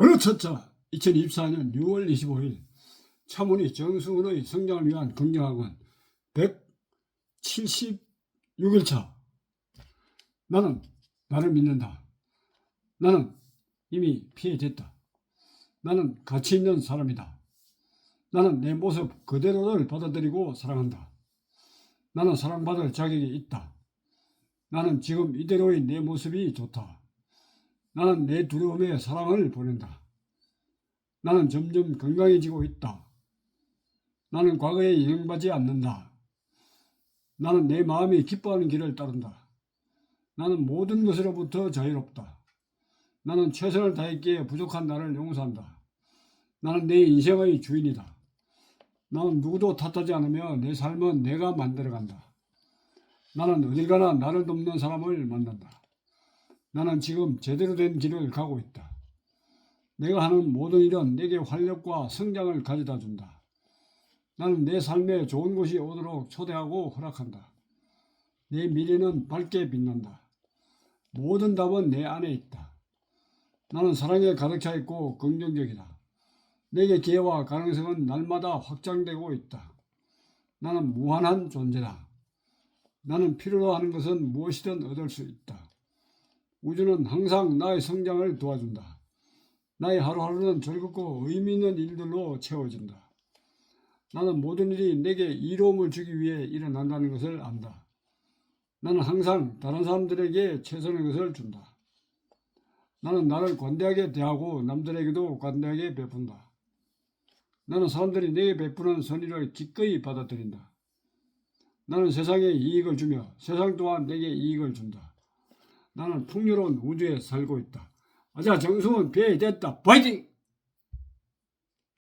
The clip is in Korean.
어느 첫차 2024년 6월 25일 차문희 정수훈의 성장을 위한 긍정학원 176일차 나는 나를 믿는다. 나는 이미 피해됐다. 나는 가치 있는 사람이다. 나는 내 모습 그대로를 받아들이고 사랑한다. 나는 사랑받을 자격이 있다. 나는 지금 이대로의 내 모습이 좋다. 나는 내 두려움에 사랑을 보낸다. 나는 점점 건강해지고 있다. 나는 과거에 영향받지 않는다. 나는 내 마음이 기뻐하는 길을 따른다. 나는 모든 것으로부터 자유롭다. 나는 최선을 다했기에 부족한 나를 용서한다. 나는 내 인생의 주인이다. 나는 누구도 탓하지 않으며 내 삶은 내가 만들어간다. 나는 어딜 가나 나를 돕는 사람을 만난다. 나는 지금 제대로 된 길을 가고 있다. 내가 하는 모든 일은 내게 활력과 성장을 가져다 준다. 나는 내 삶에 좋은 곳이 오도록 초대하고 허락한다. 내 미래는 밝게 빛난다. 모든 답은 내 안에 있다. 나는 사랑에 가득 차 있고 긍정적이다. 내게 기회와 가능성은 날마다 확장되고 있다. 나는 무한한 존재다. 나는 필요로 하는 것은 무엇이든 얻을 수 있다. 우주는 항상 나의 성장을 도와준다. 나의 하루하루는 즐겁고 의미 있는 일들로 채워진다. 나는 모든 일이 내게 이로움을 주기 위해 일어난다는 것을 안다. 나는 항상 다른 사람들에게 최선의 것을 준다. 나는 나를 관대하게 대하고 남들에게도 관대하게 베푼다. 나는 사람들이 내게 베푸는 선의를 기꺼이 받아들인다. 나는 세상에 이익을 주며 세상 또한 내게 이익을 준다. 나는 풍요로운 우주에 살고 있다. 아자 정수은 배됐다. 파이팅!